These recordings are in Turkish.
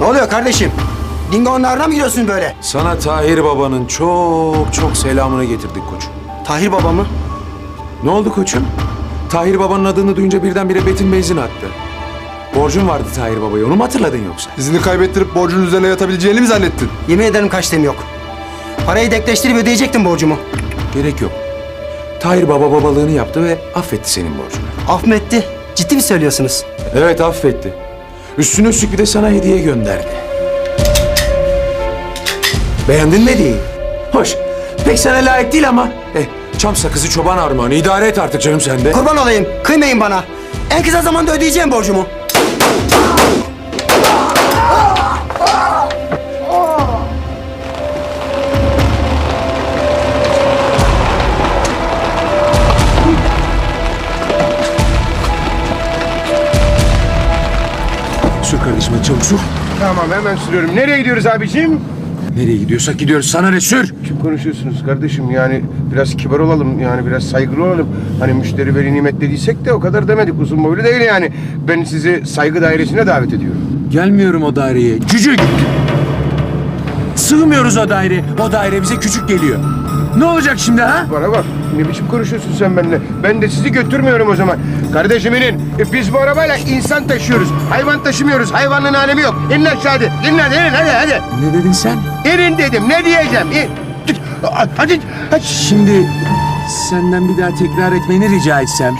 Ne oluyor kardeşim? Dingo'nlarına mı gidiyorsun böyle? Sana Tahir babanın çok çok selamını getirdik koçum. Tahir baba mı? Ne oldu koçum? Tahir babanın adını duyunca birdenbire Betin benzin attı. Borcun vardı Tahir babaya onu mu hatırladın yoksa? İzini kaybettirip borcun üzerine yatabileceğini mi zannettin? Yemin ederim kaçtığım yok. Parayı denkleştirip ödeyecektim borcumu. Gerek yok. Tahir baba babalığını yaptı ve affetti senin borcunu. Af mı etti? Ciddi mi söylüyorsunuz? Evet affetti. Üstüne üstlük bir de sana hediye gönderdi. Beğendin mi hediyeyi? Hoş. Pek sana layık değil ama. Eh, çam sakızı çoban armağanı. İdare et artık canım sen de. Kurban olayım. Kıymayın bana. En kısa zamanda ödeyeceğim borcumu. Çabuk sür. Tamam hemen sürüyorum. Nereye gidiyoruz abicim? Nereye gidiyorsak gidiyoruz. Sana ne sür? Kim konuşuyorsunuz kardeşim? Yani biraz kibar olalım. Yani biraz saygılı olalım. Hani müşteri veli nimet dediysek de o kadar demedik. Uzun boylu değil yani. Ben sizi saygı dairesine davet ediyorum. Gelmiyorum o daireye. Cücük! Sığmıyoruz o daire. O daire bize küçük geliyor. Ne olacak şimdi ha? Bana bak. Ne biçim konuşuyorsun sen benimle? Ben de sizi götürmüyorum o zaman. Kardeşim inin. E, biz bu arabayla insan taşıyoruz. Hayvan taşımıyoruz. Hayvanın alemi yok. İnin aşağı hadi. İnin hadi. inin hadi hadi. Ne dedin sen? İnin dedim. Ne diyeceğim? İn. Hadi. hadi. Şimdi senden bir daha tekrar etmeni rica etsem.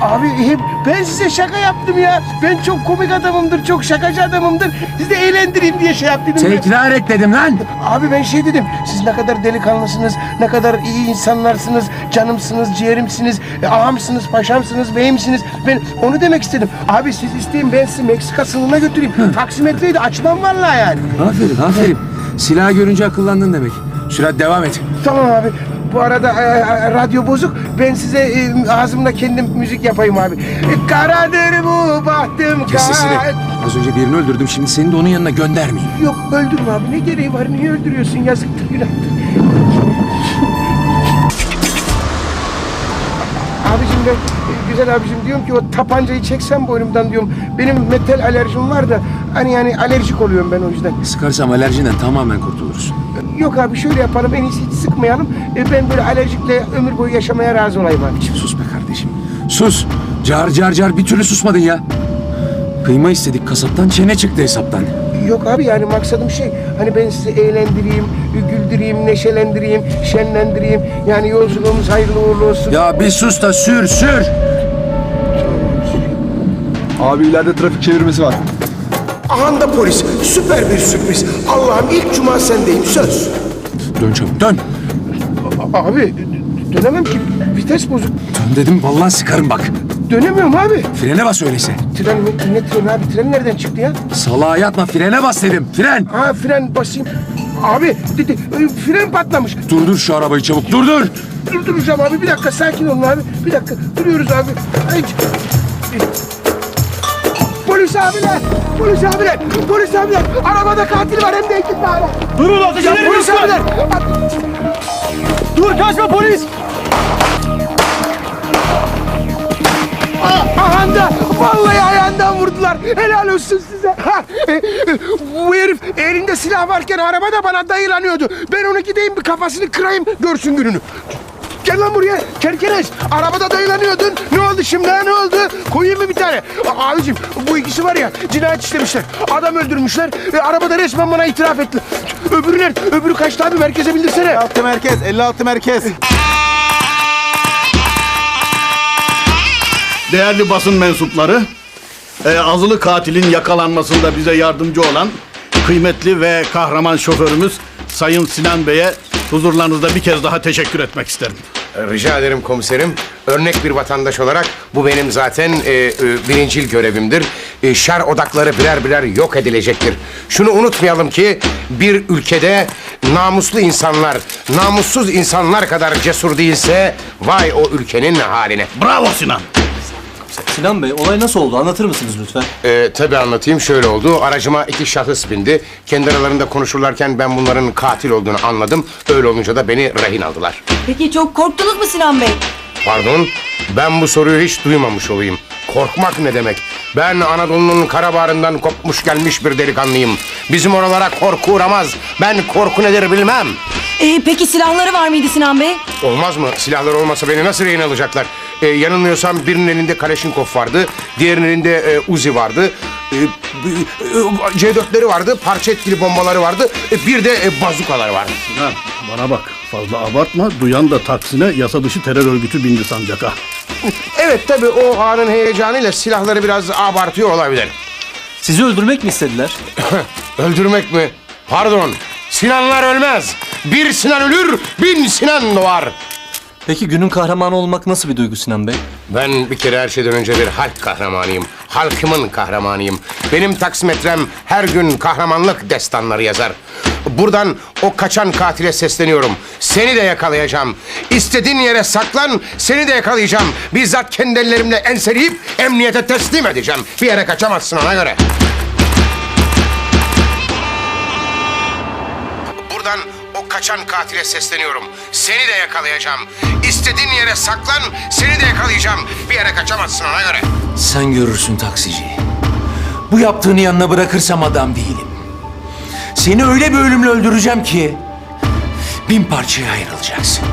Abi hep ben size şaka yaptım ya. Ben çok komik adamımdır, çok şakacı adamımdır. Sizi de eğlendireyim diye şey yaptım. Tekrar et dedim lan. Abi ben şey dedim. Siz ne kadar delikanlısınız, ne kadar iyi insanlarsınız, canımsınız, ciğerimsiniz, e, ağamsınız, paşamsınız, beyimsiniz. Ben onu demek istedim. Abi siz isteyin ben sizi Meksika sınırına götüreyim. Taksimetreyi de açmam vallahi yani. Aferin aferin. Silahı görünce akıllandın demek. Sürat devam et. Tamam abi. Bu arada e, e, radyo bozuk. Ben size e, ağzımda kendim müzik yapayım abi. E, Karadır bu bahtım Kes sesini. kar- Az önce birini öldürdüm. Şimdi seni de onun yanına göndermeyeyim. Yok öldürme abi. Ne gereği var? Niye öldürüyorsun? Yazıktır, günahtır. Abicim ben, e, güzel abicim diyorum ki o tapancayı çeksem boynumdan diyorum. Benim metal alerjim var da hani yani alerjik oluyorum ben o yüzden. Sıkarsam alerjinden tamamen kurtulursun. Yok abi şöyle yapalım en iyisi hiç sıkmayalım. E, ben böyle alerjikle ömür boyu yaşamaya razı olayım abicim. Sus be kardeşim. Sus. Car car car bir türlü susmadın ya. Kıyma istedik kasaptan çene çıktı hesaptan. Yok abi yani maksadım şey hani ben sizi eğlendireyim, güldüreyim, neşelendireyim, şenlendireyim. Yani yolculuğumuz hayırlı uğurlu olsun. Ya bir sus da sür sür. Abi ileride trafik çevirmesi var. Ahanda polis. Süper bir sürpriz. Allah'ım ilk cuma sendeyim söz. Dön çabuk dön. Abi dönemem ki. Vites bozuk. Dön dedim vallahi sıkarım bak. Dönemiyorum abi. Frene bas öyleyse. Tren mi? Ne treni abi? Tren nereden çıktı ya? Salağa yatma frene bas dedim. Fren. Ha fren basayım. Abi dedi, e, fren patlamış. Durdur şu arabayı çabuk durdur. Durduracağım abi. Bir dakika sakin olun abi. Bir dakika. Duruyoruz abi. Ay. Polis abiler! Polis abiler! Polis abiler! Arabada katil var hem de iki tane. Durun ateş ederim polis abiler! Dur kaçma polis. Ahanda! Vallahi ayağından vurdular. Helal olsun size. Ha, e, Bu herif elinde silah varken arabada bana dayılanıyordu. Ben onu gideyim bir kafasını kırayım görsün gününü. Gel lan buraya. Kerkenes. Arabada dayılanıyordun. Ne oldu şimdi ha ne oldu? Koyayım mı bir tane? Abicim bu ikisi var ya cinayet işlemişler. Adam öldürmüşler. E, arabada resmen bana itiraf etti. Öbürü nerede? Öbürü kaçtı abi merkeze bildirsene. 56 merkez, 56 merkez. Değerli basın mensupları, e, azılı katilin yakalanmasında bize yardımcı olan kıymetli ve kahraman şoförümüz Sayın Sinan Bey'e huzurlarınızda bir kez daha teşekkür etmek isterim. Rica ederim komiserim. Örnek bir vatandaş olarak bu benim zaten e, e, birincil görevimdir. E, şer odakları birer birer yok edilecektir. Şunu unutmayalım ki bir ülkede namuslu insanlar, namussuz insanlar kadar cesur değilse vay o ülkenin haline. Bravo Sinan. Sinan Bey olay nasıl oldu anlatır mısınız lütfen? E, tabii anlatayım şöyle oldu. Aracıma iki şahıs bindi. Kendi aralarında konuşurlarken ben bunların katil olduğunu anladım. Öyle olunca da beni rehin aldılar. Peki çok korktunuz mu Sinan Bey? Pardon, ben bu soruyu hiç duymamış olayım. Korkmak ne demek? Ben Anadolu'nun kara bağrından kopmuş gelmiş bir delikanlıyım. Bizim oralara korku uğramaz. Ben korku nedir bilmem. Ee, peki silahları var mıydı Sinan Bey? Olmaz mı? Silahlar olmasa beni nasıl rehin alacaklar? Ee, yanılmıyorsam birinin elinde Kaleşinkov vardı, diğerinin elinde e, Uzi vardı. e, e, C4'leri vardı, parça etkili bombaları vardı, e, bir de e, bazukalar vardı. Ha, bana bak fazla abartma. Duyan da taksine yasa dışı terör örgütü bindi sancaka. Evet tabii o anın heyecanıyla silahları biraz abartıyor olabilir. Sizi öldürmek mi istediler? Öldürmek mi? Pardon. Sinanlar ölmez. Bir Sinan ölür, bin Sinan doğar. Peki günün kahramanı olmak nasıl bir duygu Sinan Bey? Ben bir kere her şeyden önce bir halk kahramanıyım. Halkımın kahramanıyım. Benim taksimetrem her gün kahramanlık destanları yazar. Buradan o kaçan katile sesleniyorum. Seni de yakalayacağım. İstediğin yere saklan, seni de yakalayacağım. Bizzat kendi ellerimle enseleyip emniyete teslim edeceğim. Bir yere kaçamazsın ona göre. Buradan o kaçan katile sesleniyorum. Seni de yakalayacağım. İstediğin yere saklan, seni de yakalayacağım. Bir yere kaçamazsın ona göre. Sen görürsün taksici. Bu yaptığını yanına bırakırsam adam değilim. Seni öyle bir ölümle öldüreceğim ki bin parçaya ayrılacaksın.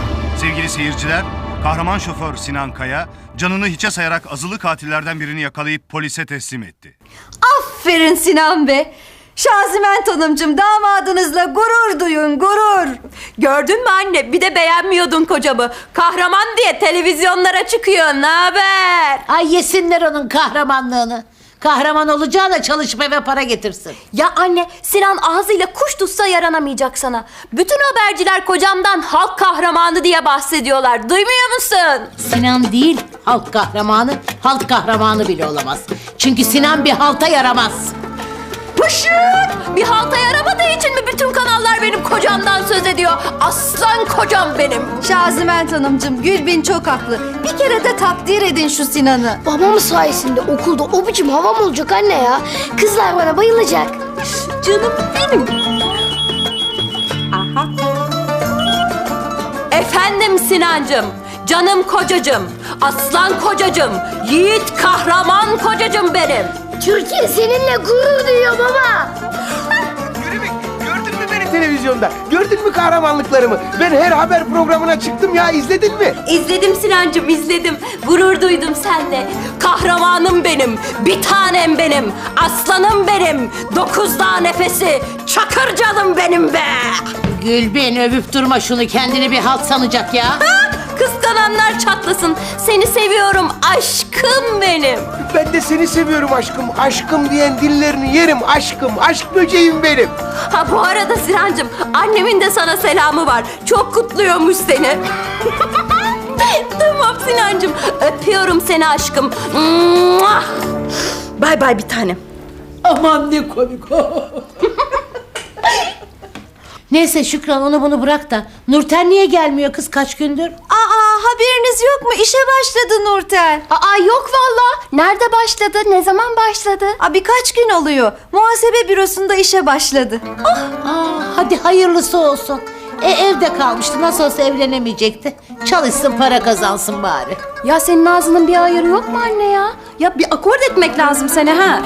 Sevgili seyirciler, kahraman şoför Sinan Kaya canını hiçe sayarak azılı katillerden birini yakalayıp polise teslim etti. Aferin Sinan Bey. Şaziment Hanımcığım damadınızla gurur duyun gurur. Gördün mü anne? Bir de beğenmiyordun kocamı. Kahraman diye televizyonlara çıkıyor. Ne haber? Ay yesinler onun kahramanlığını. Kahraman olacağına çalışma ve para getirsin. Ya anne Sinan ağzıyla kuş tutsa yaranamayacak sana. Bütün haberciler kocamdan halk kahramanı diye bahsediyorlar. Duymuyor musun? Sinan değil halk kahramanı, halk kahramanı bile olamaz. Çünkü Sinan bir halta yaramaz. Pışık! Bir halta yaramadığı için mi bütün kanallar benim kocamdan söz ediyor? Aslan kocam benim. Şaziment Hanımcığım Gülbin çok haklı. Bir kere de takdir edin şu Sinan'ı. Babam sayesinde okulda o biçim havam olacak anne ya. Kızlar bana bayılacak. Canım benim. Aha. Efendim Sinancım, canım kocacım, aslan kocacım, yiğit kahraman kocacım benim. Türkiye seninle gurur duyuyor baba. Gördün mü beni televizyonda? Gördün mü kahramanlıklarımı? Ben her haber programına çıktım ya izledin mi? İzledim Sinancım, izledim. Gurur duydum seninle. Kahramanım benim, bir tanem benim, aslanım benim, dokuz dağ nefesi, çakır canım benim be. Gülbin övüp durma şunu kendini bir halt sanacak ya. Ha, Kıskananlar çatlasın. Seni seviyorum aşkım benim. Ben de seni seviyorum aşkım. Aşkım diyen dillerini yerim aşkım. Aşk böceğim benim. Ha bu arada Sinancım annemin de sana selamı var. Çok kutluyormuş seni. tamam Sinancım öpüyorum seni aşkım. Mua! Bay bay bir tanem. Aman ne komik Neyse Şükran onu bunu bırak da Nurten niye gelmiyor kız kaç gündür? Haberiniz yok mu? İşe başladı Nurten. Aa yok valla. Nerede başladı? Ne zaman başladı? Aa, birkaç gün oluyor. Muhasebe bürosunda işe başladı. Aa, hadi hayırlısı olsun. E evde kalmıştı nasıl olsa evlenemeyecekti. Çalışsın para kazansın bari. Ya senin ağzının bir ayarı yok mu anne ya? Ya bir akord etmek lazım sana ha.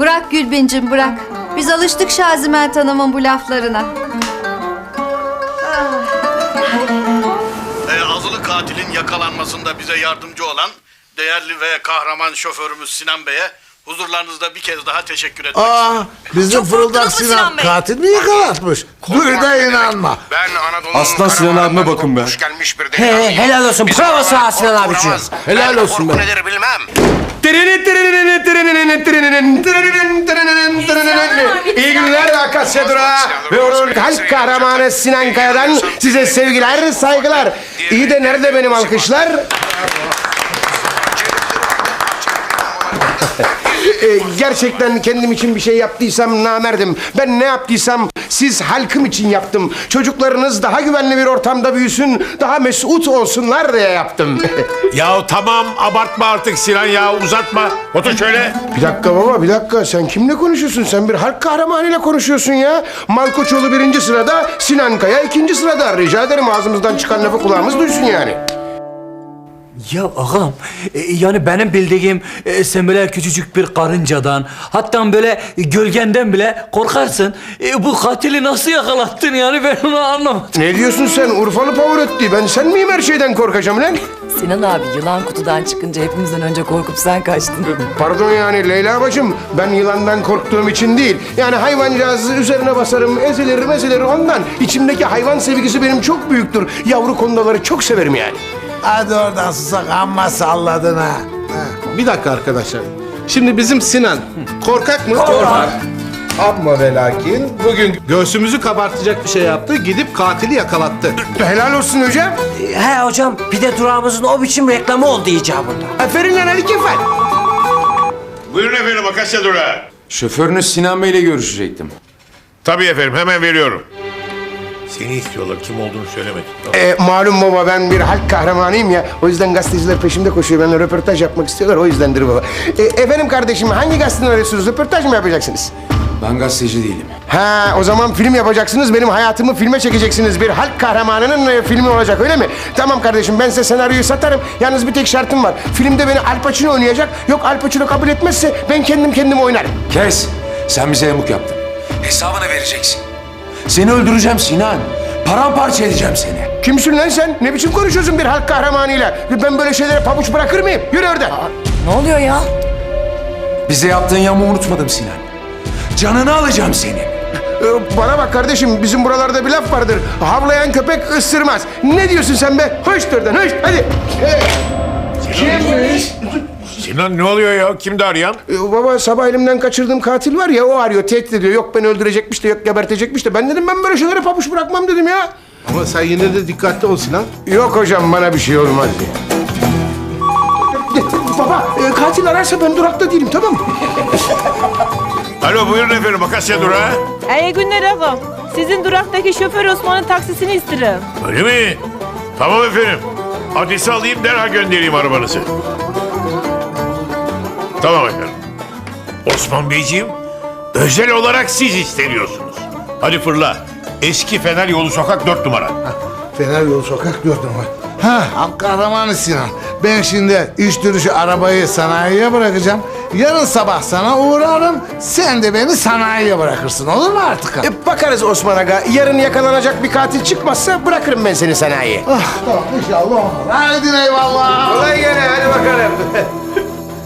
Bırak Gülbincim bırak. Biz alıştık Şaziment Hanım'ın bu laflarına. Yakalanmasında bize yardımcı olan değerli ve kahraman şoförümüz Sinan Bey'e huzurlarınızda bir kez daha teşekkür etmek istiyorum. Bizim fırıldak Sinan katil mi yakalatmış? Dur da inanma. Ben Anadolu'nun Aslan Sinan abime bakın be. gelmiş bir delikanlıyım. helal olsun. Bravo sana Sinan abiciğim. Helal olsun be. nedir bilmem. İyi günler Akasya Durağı ve onun halk kahramanı Sinan Kaya'dan size sevgiler, saygılar. İyi de nerede benim alkışlar? Ee, gerçekten kendim için bir şey yaptıysam namerdim. Ben ne yaptıysam siz halkım için yaptım. Çocuklarınız daha güvenli bir ortamda büyüsün, daha mesut olsunlar diye yaptım. Ya tamam abartma artık Sinan ya uzatma. Otur şöyle. bir dakika baba, bir dakika. Sen kimle konuşuyorsun? Sen bir halk kahramanıyla konuşuyorsun ya. Malkoçoğlu birinci sırada, Sinan Kaya ikinci sırada. Rica ederim ağzımızdan çıkan lafı kulağımız duysun yani. Ya ağam, e, yani benim bildiğim e, sen böyle küçücük bir karıncadan, hatta böyle gölgenden bile korkarsın. E, bu katili nasıl yakalattın yani ben onu anlamadım. Ne diyorsun sen Urfalı Pavarotti? Ben sen miyim her şeyden korkacağım lan? Sinan abi yılan kutudan çıkınca hepimizden önce korkup sen kaçtın. Pardon yani Leyla bacım ben yılandan korktuğum için değil. Yani hayvancağızı üzerine basarım ezilir mezilir ondan. İçimdeki hayvan sevgisi benim çok büyüktür. Yavru kondaları çok severim yani. Hadi oradan susak amma salladın ha. Bir dakika arkadaşlar. Şimdi bizim Sinan korkak mı? Korkak. Ama ve lakin bugün göğsümüzü kabartacak bir şey yaptı. Gidip katili yakalattı. Helal olsun hocam. He hocam pide durağımızın o biçim reklamı oldu icabında. Aferin lan Ali Kefal. Buyurun efendim Akasya Durağı. Şoförünüz Sinan Bey'le görüşecektim. Tabii efendim hemen veriyorum. Seni istiyorlar kim olduğunu söylemedin. Ee, malum baba ben bir halk kahramanıyım ya. O yüzden gazeteciler peşimde koşuyor. Benimle röportaj yapmak istiyorlar. O yüzdendir baba. Ee, efendim kardeşim hangi gazeteden arıyorsunuz? Röportaj mı yapacaksınız? Ben gazeteci değilim. Ha o zaman film yapacaksınız. Benim hayatımı filme çekeceksiniz. Bir halk kahramanının e, filmi olacak öyle mi? Tamam kardeşim ben size senaryoyu satarım. Yalnız bir tek şartım var. Filmde beni Al Pacino oynayacak. Yok Al Pacino kabul etmezse ben kendim kendim oynarım. Kes. Sen bize yamuk yaptın. Hesabını vereceksin. Seni öldüreceğim Sinan. Paramparça edeceğim seni. Kimsin lan sen? Ne biçim konuşuyorsun bir halk kahramanıyla? Ben böyle şeylere pabuç bırakır mıyım? Yürü orada. Ne oluyor ya? Bize yaptığın yamuğu unutmadım Sinan. Canını alacağım seni. Ee, Bana bak kardeşim bizim buralarda bir laf vardır. Havlayan köpek ısırmaz. Ne diyorsun sen be? Hoş oradan hoş hadi. Kimmiş? Sinan ne oluyor ya? Kimdi arayan? Ee, Baba sabah elimden kaçırdığım katil var ya o arıyor tehdit ediyor. Yok beni öldürecekmiş de yok gebertecekmiş de. Ben dedim ben böyle şeylere pabuç bırakmam dedim ya. Ama sen yine de dikkatli ol Sinan. Yok hocam bana bir şey olmaz ya. Baba e, katil ararsa ben durakta değilim tamam mı? Alo buyurun efendim Akasya Durağı. İyi günler ağam. Sizin duraktaki şoför Osman'ın taksisini isterim. Öyle mi? Tamam efendim. Adresi alayım derhal göndereyim arabanızı. Tamam efendim. Osman Beyciğim, özel olarak siz isteniyorsunuz. Hadi fırla. Eski Fener Yolu Sokak 4 numara. Fener yolu sokak gördüm var. Ha, halk kahramanı Sinan. Ben şimdi iş duruşu arabayı sanayiye bırakacağım. Yarın sabah sana uğrarım. Sen de beni sanayiye bırakırsın. Olur mu artık? E, bakarız Osman Aga. Yarın yakalanacak bir katil çıkmazsa bırakırım ben seni sanayiye. Ah, tamam inşallah. Hadi eyvallah. Kolay gele hadi bakalım.